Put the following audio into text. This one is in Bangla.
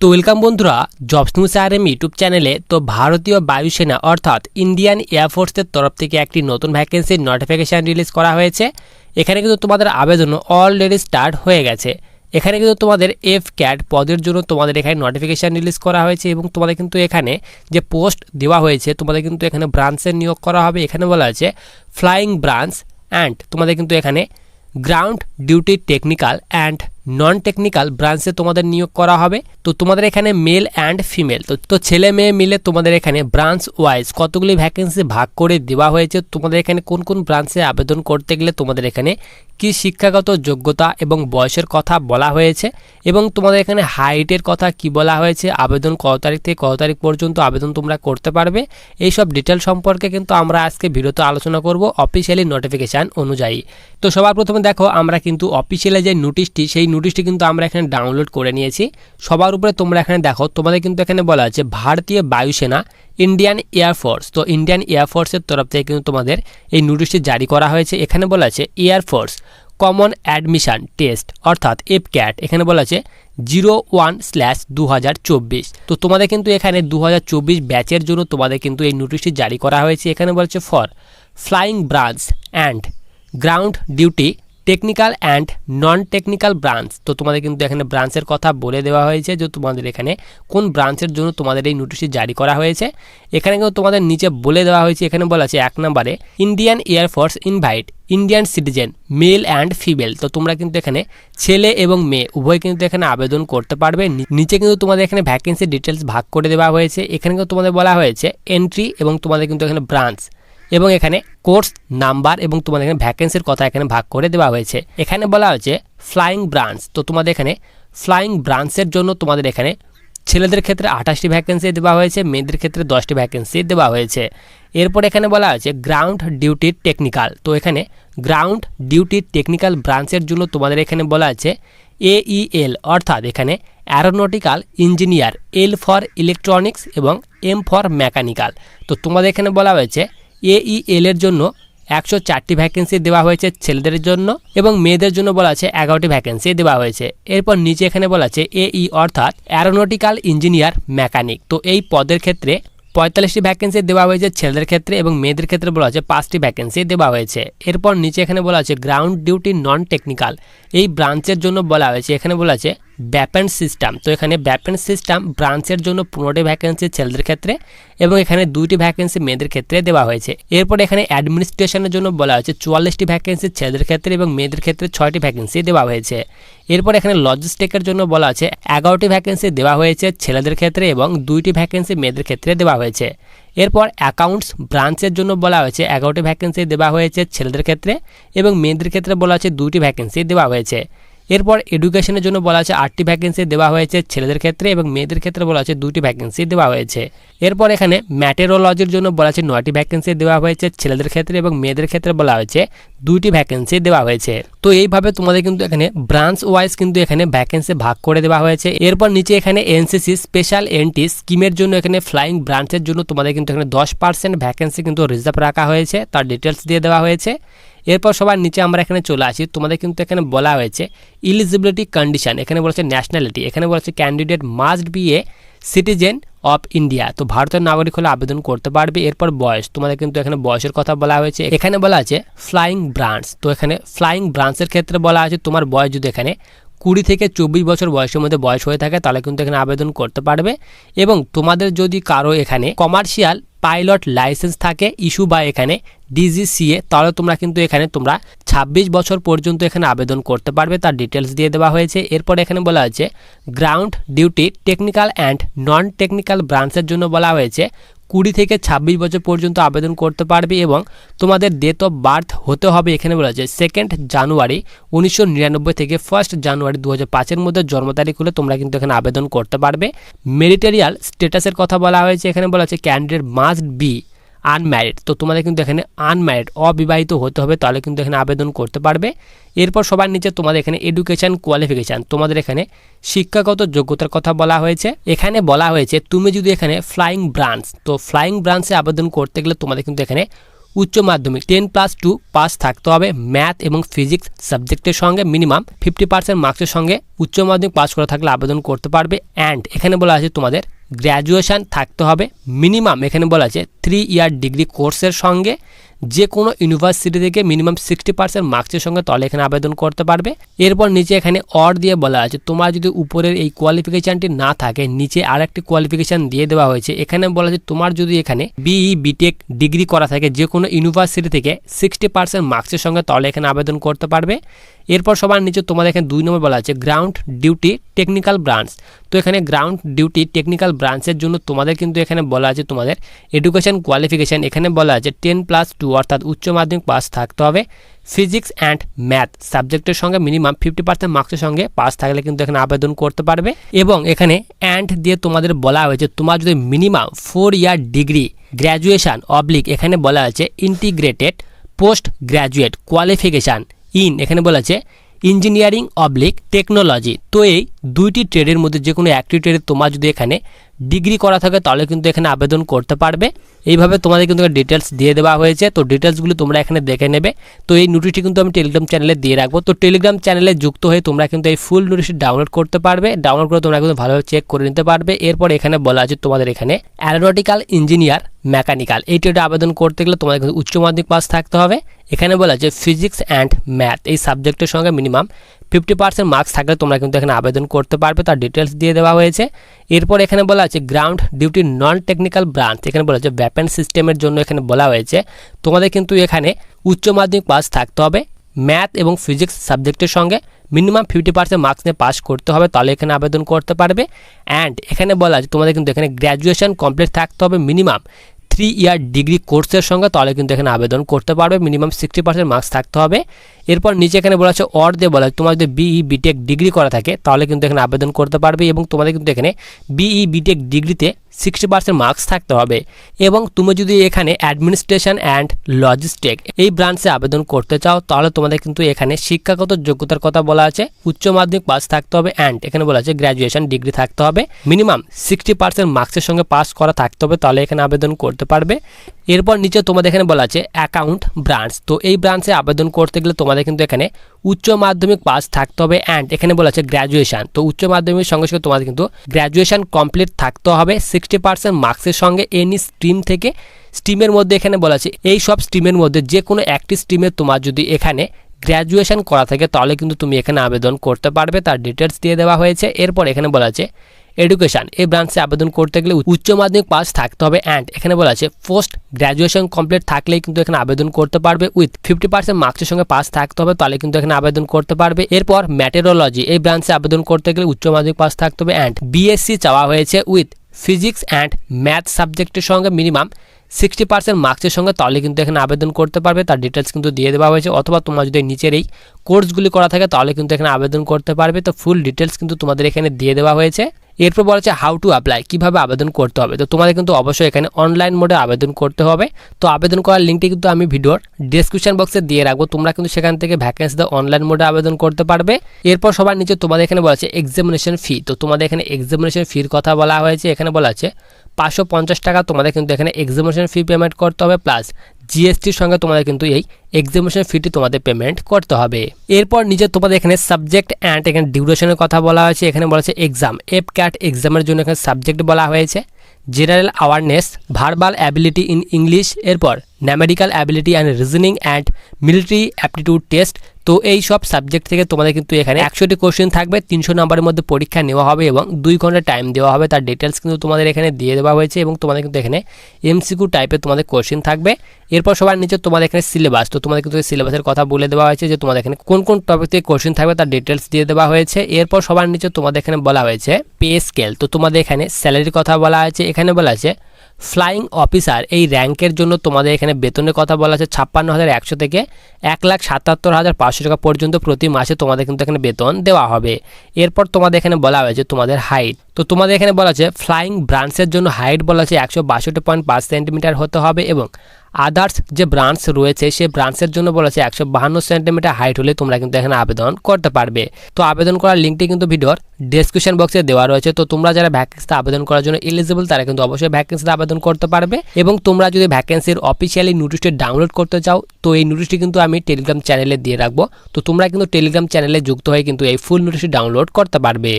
তো ওয়েলকাম বন্ধুরা জবস নিউজ আর এম ইউটিউব চ্যানেলে তো ভারতীয় বায়ুসেনা অর্থাৎ ইন্ডিয়ান এয়ারফোর্সের তরফ থেকে একটি নতুন ভ্যাকেন্সির নোটিফিকেশান রিলিজ করা হয়েছে। এখানে কিন্তু তোমাদের আবেদন অলরেডি স্টার্ট হয়ে গেছে। এখানে কিন্তু তোমাদের এফ ক্যাট পদের জন্য তোমাদের এখানে নোটিফিকেশান রিলিজ করা হয়েছে এবং তোমাদের কিন্তু এখানে যে পোস্ট দেওয়া হয়েছে, তোমাদের কিন্তু এখানে ব্রাঞ্চের নিয়োগ করা হবে। এখানে বলা আছে ফ্লাইং ব্রাঞ্চ অ্যান্ড তোমাদের কিন্তু এখানে ground duty technical and non technical ব্রাঞ্চে তোমাদের নিয়োগ করা হবে। তো তোমাদের এখানে মেল অ্যান্ড ফিমেল তো তো ছেলে মেয়ে মিলে তোমাদের এখানে ব্রাঞ্চ ওয়াইজ কতগুলি ভ্যাকেন্সি ভাগ করে দেওয়া হয়েছে, তোমাদের এখানে কোন কোন ব্রাঞ্চে আবেদন করতে গেলে তোমাদের এখানে কি শিক্ষাগত যোগ্যতা এবং বয়সের কথা বলা হয়েছে এবং তোমাদের এখানে হাইটের কথা কি বলা হয়েছে, আবেদন কত তারিখ থেকে কত তারিখ পর্যন্ত আবেদন তোমরা করতে পারবে এই সব ডিটেল সম্পর্কে কিন্তু আমরা আজকে ভিডিওতে আলোচনা করব অফিসিয়ালি নোটিফিকেশান অনুযায়ী। তো সবার প্রথমে দেখো, আমরা কিন্তু অফিসিয়ালি যে নোটিশটি সেই নোটিশটি কিন্তু আমরা এখানে ডাউনলোড করে নিয়েছি। সবার উপরে তোমরা এখানে দেখো, তোমাদের কিন্তু এখানে বলা আছে ভারতীয় বায়ুসেনা ইন্ডিয়ান এয়ারফোর্স তো ইন্ডিয়ান এয়ারফোর্সের তরফ থেকে কিন্তু তোমাদের এই নোটিশটি জারি করা হয়েছে। এখানে বলা আছে air force common admission test অর্থাৎ এফ ক্যাট এখানে বলা আছে জিরো ওয়ান স্ল্যাশ দু হাজার চব্বিশ। তো তোমাদের কিন্তু এখানে দু হাজার চব্বিশ ব্যাচের জন্য তোমাদের কিন্তু এই নোটিশটি জারি করা হয়েছে। এখানে বলা বলছে for flying branch and ground duty technical and non technical branch তো তোমাদের কিন্তু এখানে ব্রাঞ্চের কথা বলে দেওয়া হয়েছে যে তোমাদের এখানে কোন ব্রাঞ্চের জন্য তোমাদের এই নোটিশটি জারি করা হয়েছে। এখানে কিন্তু তোমাদের নিচে বলে দেওয়া হয়েছে, এখানে বলা আছে এক নম্বরে Indian air force invite Indian citizen male and female তো তোমরা কিন্তু এখানে ছেলে এবং মেয়ে, উভয় কিন্তু এখানে আবেদন করতে পারবে। নিচে কিন্তু তোমাদের এখানে ভ্যাকেন্সি ডিটেলস ভাগ করে দেওয়া হয়েছে। এখানে কিন্তু তোমাদের বলা হয়েছে এন্ট্রি এবং তোমাদের কিন্তু এখানে ব্রাঞ্চ এবং এখানে কোর্স নাম্বার এবং তোমাদের এখানে ভ্যাকেন্সির কথা এখানে ভাগ করে দেওয়া হয়েছে। এখানে বলা হয়েছে ফ্লাইং ব্রাঞ্চ তো তোমাদের এখানে ফ্লাইং ব্রাঞ্চের জন্য তোমাদের এখানে ছেলেদের ক্ষেত্রে আঠাশটি ভ্যাকেন্সি দেওয়া হয়েছে, মেয়েদের ক্ষেত্রে দশটি ভ্যাকেন্সি দেওয়া হয়েছে। এরপর এখানে বলা হয়েছে গ্রাউন্ড ডিউটি টেকনিক্যাল তো এখানে গ্রাউন্ড ডিউটি টেকনিক্যাল ব্রাঞ্চের জন্য তোমাদের এখানে বলা আছে এইএল অর্থাৎ এখানে aeronautical engineer L for electronics এবং এম ফর মেকানিক্যাল তো তোমাদের এখানে বলা হয়েছে এইএল এর জন্য একশো চারটি ভ্যাকেন্সি দেওয়া হয়েছে ছেলেদের জন্য এবং মেয়েদের জন্য বলা আছে এগারোটি ভ্যাকেন্সি দেওয়া হয়েছে। এরপর নিচে এখানে বলা আছে এই অর্থাৎ অ্যারোনটিক্যাল ইঞ্জিনিয়ার মেকানিক তো এই পদের ক্ষেত্রে পঁয়তাল্লিশটি ভ্যাকেন্সি দেওয়া হয়েছে ছেলেদের ক্ষেত্রে এবং মেয়েদের ক্ষেত্রে বলা আছে পাঁচটি ভ্যাকেন্সি দেওয়া হয়েছে। এরপর নিচে এখানে বলা আছে গ্রাউন্ড ডিউটি নন টেকনিক্যাল এই ব্রাঞ্চের জন্য বলা হয়েছে, এখানে বলা আছে ব্যাপেন সিস্টেম তো এখানে ব্যাপেন সিস্টেম ব্রাঞ্চের জন্য পনেরোটি ভ্যাকেন্সি ছেলেদের ক্ষেত্রে এবং এখানে দুইটি ভ্যাকেন্সি মেয়েদের ক্ষেত্রে দেওয়া হয়েছে। এরপর এখানে অ্যাডমিনিস্ট্রেশনের জন্য বলা হয়েছে চুয়াল্লিশটি ভ্যাকেন্সি ছেলেদের ক্ষেত্রে এবং মেয়েদের ক্ষেত্রে ছয়টি ভ্যাকেন্সি দেওয়া হয়েছে। এরপর এখানে লজিস্টিকের জন্য বলা আছে এগারোটি ভ্যাকেন্সি দেওয়া হয়েছে ছেলেদের ক্ষেত্রে এবং দুইটি ভ্যাকেন্সি মেয়েদের ক্ষেত্রে দেওয়া হয়েছে। এরপর অ্যাকাউন্টস ব্রাঞ্চের জন্য বলা হয়েছে এগারোটি ভ্যাকেন্সি দেওয়া হয়েছে ছেলেদের ক্ষেত্রে এবং মেয়েদের ক্ষেত্রে বলা হয়েছে দুইটি ভ্যাকেন্সি দেওয়া হয়েছে। এরপর এডুকেশনের জন্য বলা আছে আটটি ভ্যাকেন্সি দেওয়া হয়েছে ছেলেদের ক্ষেত্রে এবং মেয়েদের ক্ষেত্রে বলা আছে দুটি ভ্যাকেন্সি দেওয়া হয়েছে। এরপর এখানে ম্যাটেরোলজির জন্য বলা আছে নয়টি ভ্যাকেন্সি দেওয়া হয়েছে ছেলেদের ক্ষেত্রে এবং মেয়েদের ক্ষেত্রে বলা হয়েছে দুইটি ভ্যাকেন্সি দেওয়া হয়েছে। তো এইভাবে তোমাদের কিন্তু এখানে ব্রাঞ্চ ওয়াইজ কিন্তু এখানে ভ্যাকেন্সি ভাগ করে দেওয়া হয়েছে। এরপর নিচে এখানে এনসিসি স্পেশাল এনটি স্কিমের জন্য এখানে ফ্লাইং ব্রাঞ্চের জন্য তোমাদের কিন্তু এখানে দশ পার্সেন্ট ভ্যাকেন্সি কিন্তু রিজার্ভ রাখা হয়েছে। তার ডিটেলস দিয়ে দেওয়া হয়েছে। এরপর সবার নিচে আমরা এখানে চলে আসি। তোমাদের কিন্তু এখানে বলা হয়েছে ইলিজিবিলিটি কন্ডিশন এখানে বলেছে ন্যাশনালিটি এখানে বলেছে candidate must be a citizen of India তো ভারতের নাগরিক হলে আবেদন করতে পারবে, এরপর বয়স, তোমাদের কিন্তু এখানে বয়সের কথা বলা হয়েছে। এখানে বলা আছে ফ্লাইং ব্রাঞ্চ তো এখানে ফ্লাইং ব্রাঞ্চের ক্ষেত্রে বলা আছে তোমার বয়স যদি এখানে কুড়ি থেকে চব্বিশ বছর বয়সের মধ্যে বয়স হয়ে থাকে, তাহলে কিন্তু এখানে আবেদন করতে পারবে। এবং তোমাদের যদি কারও এখানে কমার্শিয়াল পাইলট লাইসেন্স থাকে, ইস্যু বা এখানে ডিজিসিএ, তাহলে তোমরা কিন্তু এখানে তোমরা ছাব্বিশ বছর পর্যন্ত এখানে আবেদন করতে পারবে, তার ডিটেলস দিয়ে দেওয়া হয়েছে। এরপর এখানে বলা হয়েছে ground duty technical and non technical ব্রাঞ্চের জন্য বলা হয়েছে। কুড়ি থেকে ছাব্বিশ বছর পর্যন্ত আবেদন করতে পারবে এবং তোমাদের ডেট অফ বার্থ হতে হবে এখানে বলা হয়েছে সেকেন্ড জানুয়ারি উনিশশো নিরানব্বই থেকে ফার্স্ট জানুয়ারি দু হাজার মধ্যে জন্ম তারিখ হলে তোমরা কিন্তু এখানে আবেদন করতে পারবে। মেরিটেরিয়াল স্টেটাসের কথা বলা হয়েছে, এখানে বলা হচ্ছে ক্যান্ডিডেট মাস্ট বি আনম্যারিড তো তোমাদের কিন্তু এখানে আনম্যারিড অবিবাহিত হতে হবে, তাহলে কিন্তু এখানে আবেদন করতে পারবে। এরপর সবার নিচে তোমাদের এখানে এডুকেশান কোয়ালিফিকেশান তোমাদের এখানে শিক্ষাগত যোগ্যতার কথা বলা হয়েছে। এখানে বলা হয়েছে, তুমি যদি এখানে ফ্লাইং ব্রাঞ্চ তো ফ্লাইং ব্রাঞ্চে আবেদন করতে গেলে তোমাদের কিন্তু এখানে উচ্চ মাধ্যমিক টেন প্লাস টু পাস থাকতে হবে। ম্যাথ এবং ফিজিক্স সাবজেক্টের সঙ্গে মিনিমাম ফিফটি পার্সেন্ট মার্কসের সঙ্গে উচ্চ মাধ্যমিক পাস করা থাকলে আবেদন করতে পারবে। অ্যান্ড এখানে বলা আছে তোমাদের গ্র্যাজুয়েশান থাকতে হবে মিনিমাম, এখানে বলা আছে থ্রি ইয়ার ডিগ্রি কোর্সের সঙ্গে যে কোনো ইউনিভার্সিটি থেকে মিনিমাম সিক্সটি পার্সেন্ট মার্কসের সঙ্গে তলে এখানে আবেদন করতে পারবে। এরপর নিচে এখানে অর দিয়ে বলা আছে, তোমার যদি উপরের এই কোয়ালিফিকেশানটি না থাকে, নিচে আর একটি কোয়ালিফিকেশান দিয়ে দেওয়া হয়েছে, এখানে বলা আছে তোমার যদি এখানে বিই বিটেক ডিগ্রি করা থাকে যে কোনো ইউনিভার্সিটি থেকে সিক্সটি পার্সেন্ট মার্কসের সঙ্গে তলে এখানে আবেদন করতে পারবে। এরপর সবার নিচে তোমাদের এখানে দুই নম্বর বলা আছে গ্রাউন্ড ডিউটি টেকনিক্যাল ব্রাঞ্চ তো এখানে গ্রাউন্ড ডিউটি টেকনিক্যাল ব্রাঞ্চের জন্য তোমাদের কিন্তু এখানে বলা আছে তোমাদের এডুকেশন কোয়ালিফিকেশান এখানে বলা আছে টেন প্লাস টু অর্থাৎ উচ্চ মাধ্যমিক পাস থাকতে হবে। ফিজিক্স অ্যান্ড ম্যাথ সাবজেক্টের সঙ্গে মিনিমাম ফিফটি পার্সেন্ট মার্কসের সঙ্গে পাস থাকলে কিন্তু এখানে আবেদন করতে পারবে। এবং এখানে অ্যান্ড দিয়ে তোমাদের বলা হয়েছে, তোমার যদি minimum four year degree graduation oblique এখানে বলা আছে integrated post graduate qualification in, এখানে বলা আছে ইঞ্জিনিয়ারিং অবলিক টেকনোলজি তো এই দুইটি ট্রেডের মধ্যে যে কোনো একটি ট্রেডে তোমার যদি এখানে ডিগ্রি করা থাকে, তাহলে কিন্তু এখানে আবেদন করতে পারবে। এইভাবে তোমাদের কিন্তু ডিটেলস দিয়ে দেওয়া হয়েছে। তো ডিটেলসগুলো তোমরা এখানে দেখে নেবে। তো এই নোটিশটি কিন্তু আমি টেলিগ্রাম চ্যানেলে দিয়ে রাখব। তো টেলিগ্রাম চ্যানেলে যুক্ত হয়ে তোমরা কিন্তু এই ফুল নোটিশটি ডাউনলোড করতে পারবে। ডাউনলোড করে তোমরা কিন্তু ভালোভাবে চেক করে নিতে পারবে। এরপর এখানে বলা আছে তোমাদের এখানে অ্যারোনটিক্যাল ইঞ্জিনিয়ার মেকানিক্যাল এই ট্রেডে আবেদন করতে গেলে তোমাদের কিন্তু উচ্চ মাধ্যমিক পাস থাকতে হবে। এখানে বলা আছে ফিজিক্স অ্যান্ড ম্যাথ এই সাবজেক্টের সঙ্গে মিনিমাম ফিফটি পার্সেন্ট মার্কস থাকলে তোমরা কিন্তু এখানে আবেদন করতে পারবে, তার ডিটেলস দিয়ে দেওয়া হয়েছে। এরপর এখানে বলা আছে ground duty non technical branch এখানে বলা আছে ব্যাপেন সিস্টেমের জন্য এখানে বলা হয়েছে। তোমাদের কিন্তু এখানে উচ্চ মাধ্যমিক পাস থাকতে হবে। ম্যাথ এবং ফিজিক্স সাবজেক্টের সঙ্গে মিনিমাম ফিফটি পার্সেন্ট মার্কস নিয়ে পাস করতে হবে, তাহলে এখানে আবেদন করতে পারবে। অ্যান্ড এখানে বলা আছে তোমাদের কিন্তু এখানে গ্র্যাজুয়েশন কমপ্লিট থাকতে হবে মিনিমাম থ্রি ইয়ার ডিগ্রি কোর্সের সঙ্গে, তাহলে কিন্তু এখানে আবেদন করতে পারবে। মিনিমাম সিক্সটি পার্সেন্ট মার্কস থাকতে হবে। এরপর নিচে এখানে বলা আছে অর দিয়ে বলা, তোমার যদি বিই বিটেক ডিগ্রি করা থাকে, তাহলে কিন্তু এখানে আবেদন করতে পারবে এবং তোমাদের কিন্তু এখানে বিই বিটেক ডিগ্রিতে সিক্সটি পার্সেন্ট মার্কস থাকতে হবে। এবং তুমি যদি এখানে অ্যাডমিনিস্ট্রেশন অ্যান্ড লজিস্টিক এই ব্রাঞ্চে আবেদন করতে চাও, তাহলে তোমাদের কিন্তু এখানে শিক্ষাগত যোগ্যতার কথা বলা আছে, উচ্চ মাধ্যমিক পাস থাকতে হবে অ্যান্ড এখানে বলা আছে গ্র্যাজুয়েশন ডিগ্রি থাকতে হবে। মিনিমাম সিক্সটি পার্সেন্ট মার্কসের সঙ্গে পাস করা থাকতে হবে, তাহলে এখানে আবেদন করতে পারবে। এরপর নিচে তোমাদের এখানে বলা আছে অ্যাকাউন্ট ব্রাঞ্চ তো এই ব্রাঞ্চে আবেদন করতে গেলে তোমাদের কিন্তু এখানে উচ্চ মাধ্যমিক পাস থাকতে হবে অ্যান্ড এখানে বলা আছে গ্র্যাজুয়েশান তো উচ্চ মাধ্যমিকের সঙ্গে সঙ্গে তোমাদের কিন্তু গ্র্যাজুয়েশন কমপ্লিট থাকতে হবে। সিক্সটি পার্সেন্ট মার্কসের সঙ্গে এনি স্ট্রিম থেকে স্ট্রিমের মধ্যে এখানে বলা আছে এই সব স্ট্রিমের মধ্যে যে কোনো একটি স্ট্রিমে তোমার যদি এখানে গ্র্যাজুয়েশন করা থাকে তাহলে কিন্তু তুমি এখানে আবেদন করতে পারবে। তার ডিটেলস দিয়ে দেওয়া হয়েছে। এরপর এখানে বলা আছে এডুকেশন এই ব্রাঞ্চে আবেদন করতে গেলে উচ্চ মাধ্যমিক পাস থাকতে হবে অ্যান্ড এখানে বলা আছে পোস্ট গ্র্যাজুয়েশন কমপ্লিট থাকলেই কিন্তু এখানে আবেদন করতে পারবে উইথ ফিফটি পার্সেন্ট মার্কসের সঙ্গে পাস থাকতে হবে তাহলে কিন্তু এখানে আবেদন করতে পারবে। এরপর ম্যাটেরোলজি এই ব্রাঞ্চে আবেদন করতে গেলে উচ্চ মাধ্যমিক পাস থাকতে হবে অ্যান্ড বিএসসি চাওয়া হয়েছে উইথ ফিজিক্স অ্যান্ড ম্যাথ সাবজেক্টের সঙ্গে মিনিমাম সিক্সটি পার্সেন্ট মার্কসের সঙ্গে তাহলে কিন্তু এখানে আবেদন করতে পারবে। তার ডিটেলস কিন্তু দিয়ে দেওয়া হয়েছে অথবা তোমার যদি নিচের এই কোর্সগুলি করা থাকে তাহলে কিন্তু এখানে আবেদন করতে পারবে। তো ফুল ডিটেলস কিন্তু তোমাদের এখানে দিয়ে দেওয়া হয়েছে। এরপর বলা হচ্ছে হাউ টু অ্যাপ্লাই কীভাবে আবেদন করতে হবে। তো তোমাদের কিন্তু অবশ্যই এখানে অনলাইন মোডে আবেদন করতে হবে। তো আবেদন করার লিঙ্কটি কিন্তু আমি ভিডিওর ডিসক্রিপশন বক্সে দিয়ে রাখব। তোমরা কিন্তু সেখান থেকে ভ্যাকেন্সিতে অনলাইন মোডে আবেদন করতে পারবে। এরপর সবার নিচে তোমাদের এখানে বলা আছে এক্সামিনেশন ফি তো তোমাদের এখানে এক্সামিনেশন ফির কথা বলা হয়েছে। এখানে বলা আছে পাঁচশো পঞ্চাশ টাকা তোমাদের কিন্তু এখানে এক্সামিনেশন ফি পেমেন্ট করতে হবে। প্লাস জিএসটির সঙ্গে তোমাদের কিন্তু এই এক্সামিনেশন ফিটি তোমাদের পেমেন্ট করতে হবে। এরপর নিজে তোমাদের এখানে সাবজেক্ট অ্যান্ড এখানে ডিউরেশনের কথা বলা হয়েছে। এখানে বলা হয়েছে এক্সাম এফ ক্যাট এক্সামের জন্য এখানে সাবজেক্ট বলা হয়েছে। General awareness verbal ability in English এরপর numerical ability and reasoning and military aptitude test তো এই সব সাবজেক্ট থেকে তোমাদের কিন্তু এখানে একশোটি কোশ্চেন থাকবে, তিনশো নম্বরের মধ্যে পরীক্ষা নেওয়া হবে এবং দুই ঘণ্টা টাইম দেওয়া হবে। তার ডিটেলস কিন্তু তোমাদের এখানে দিয়ে দেওয়া হয়েছে এবং তোমাদের কিন্তু এখানে এমসিকিউ টাইপের তোমাদের কোশ্চেন থাকবে। এরপর সবার নিচে তোমাদের এখানে সিলেবাস তো তোমাদের কিন্তু সিলেবাসের কথা বলে দেওয়া হয়েছে যে তোমাদের এখানে কোন কোন টপিক থেকে কোশ্চেন থাকবে তার ডিটেলস দিয়ে দেওয়া হয়েছে। এরপর সবার নিচে তোমাদের এখানে বলা হয়েছে পে স্কেল তো তোমাদের এখানে স্যালারির কথা বলা হয়েছে। এখানে বলা আছে ফ্লাইং অফিসার, এই র্যাঙ্কের জন্য তোমাদের এখানে বেতনের কথা বলা আছে ছাপ্পান্ন হাজার একশো থেকে এক লাখ সাতাত্তর হাজার পাঁচশো টাকা পর্যন্ত প্রতি মাসে তোমাদের কিন্তু এখানে বেতন দেওয়া হবে। এরপর তোমাদের এখানে বলা হয়েছে তোমাদের হাইট তো তোমাদের এখানে বলা আছে ফ্লাইং ব্রাঞ্চের জন্য হাইট বলা আছে একশো বাষট্টি পয়েন্ট পাঁচ সেন্টিমিটার হতে হবে এবং আদার্স যে ব্রাঞ্চ রয়েছে সেই ব্রাঞ্চের জন্য বলেছে একশো বাহান্ন সেন্টিমিটার হাইট হলে তোমরা কিন্তু এখানে আবেদন করতে পারবে। তো আবেদন করার লিঙ্কটি কিন্তু ভিডিওর ডেসক্রিপশন বক্সে দেওয়া রয়েছে। তো তোমরা যারা ভ্যাকেন্সিতে আবেদন করার জন্য এলিজিবল তারা কিন্তু অবশ্যই ভ্যাকেন্সিতে আবেদন করতে পারবে এবং তোমরা যদি ভ্যাকেন্সির অফিসিয়ালি নোটিশটি ডাউনলোড করতে চাও, তো এই নোটিশটি কিন্তু আমি টেলিগ্রাম চ্যানেলে দিয়ে রাখব। তো তোমরা কিন্তু টেলিগ্রাম চ্যানেলে যুক্ত হয়ে কিন্তু এই ফুল নোটিশটি ডাউনলোড করতে পারবে।